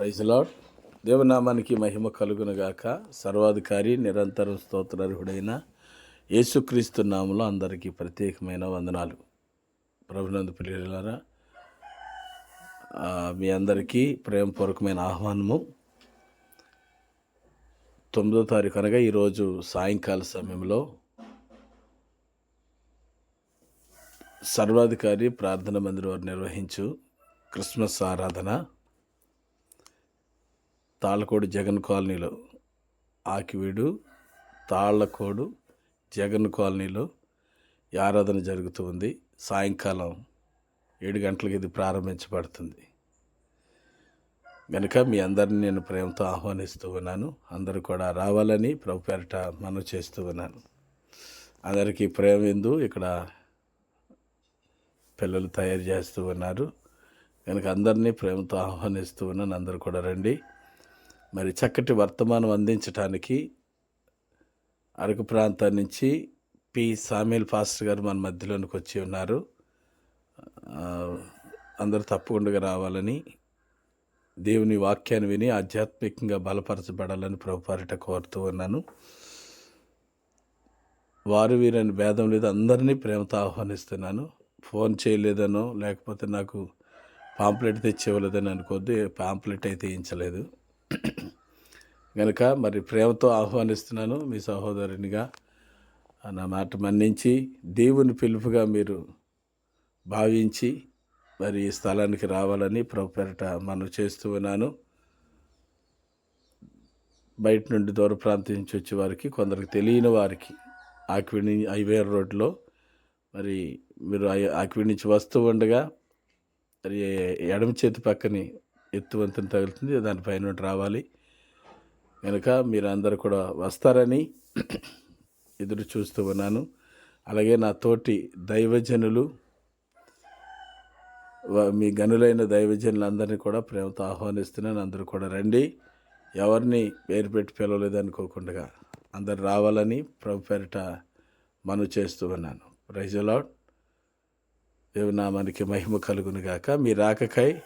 Praise lord. దేవనామానికి మహిమ కలుగునగాక. సర్వాధికారి నిరంతరం స్తోత్రార్హుడైన యేసుక్రీస్తు నామలో అందరికీ ప్రత్యేకమైన వందనాలు. ప్రభునందు పిల్లలారా మీ అందరికీ ప్రేమపూర్వకమైన ఆహ్వానము. తొమ్మిదో తారీఖు అనగా ఈరోజు సాయంకాల సమయంలో సర్వాధికారి ప్రార్థన మందిరం వారు నిర్వహించు క్రిస్మస్ ఆరాధన. తాళ్ళకోడు జగన్ కాలనీలో ఆకివీడు తాళ్ళకోడు జగన్ కాలనీలో ఈ ఆరాధన జరుగుతూ ఉంది. సాయంకాలం ఏడు గంటలకు ఇది ప్రారంభించబడుతుంది. కనుక మీ అందరిని నేను ప్రేమతో ఆహ్వానిస్తూ ఉన్నాను. అందరూ కూడా రావాలని ప్రభు పేరట మనం చేస్తూ ఉన్నాను. అందరికీ ప్రేమ ఎందు ఇక్కడ పిల్లలు తయారు చేస్తూ ఉన్నారు. కనుక అందరినీ ప్రేమతో ఆహ్వానిస్తూ ఉన్నాను. అందరూ కూడా రండి. మరి చక్కటి వర్తమానం అందించడానికి అరకు ప్రాంతం నుంచి పి. సామీల్ ఫాస్టర్ గారు మన మధ్యలోనికి వచ్చి ఉన్నారు. అందరూ తప్పకుండా రావాలని దేవుని వాక్యాన్ని విని ఆధ్యాత్మికంగా బలపరచబడాలని ప్రభుపారిట కోరుతూ ఉన్నాను. వారు వీరని భేదం లేదు అందరినీ ప్రేమతో ఆహ్వానిస్తున్నాను. ఫోన్ చేయలేదనో లేకపోతే నాకు పాంప్లెట్ తెచ్చి ఇవ్వలేదని అనుకోద్దు పాంప్లెట్ అయితే ఇయించలేదు కనుక మరి ప్రేమతో ఆహ్వానిస్తున్నాను మీ సహోదరునిగా. నా మాట మన్నించి దేవుని పిలుపుగా మీరు భావించి మరి ఈ స్థలానికి రావాలని ప్రభు మనం చేస్తూ ఉన్నాను. బయట నుండి దూర ప్రాంతం నుంచి వచ్చే వారికి కొందరికి తెలియని వారికి ఆక్విడి హైవే రోడ్లో మరి మీరు ఐ- ఆక్విడి నుంచి వస్తూ ఉండగా మరి ఎడమ చేతి పక్కని ఎత్తువంతన తగులుతుంది దానిపైన రావాలి. కనుక మీరు అందరు కూడా వస్తారని ఎదురు చూస్తూ ఉన్నాను. అలాగే నా తోటి దైవజనులు మీ గనులైన దైవజనులందరినీ కూడా ప్రేమతో ఆహ్వానిస్తున్నాను. అందరూ కూడా రండి. ఎవరిని పేరు పెట్టి పిలవలేదు అనుకోకుండా అందరు రావాలని ప్రభు పేరిట మను చేస్తూ ఉన్నాను. రైజలాడ్ దేవునామానికి మహిమ కలుగును గాక మీ రాకకై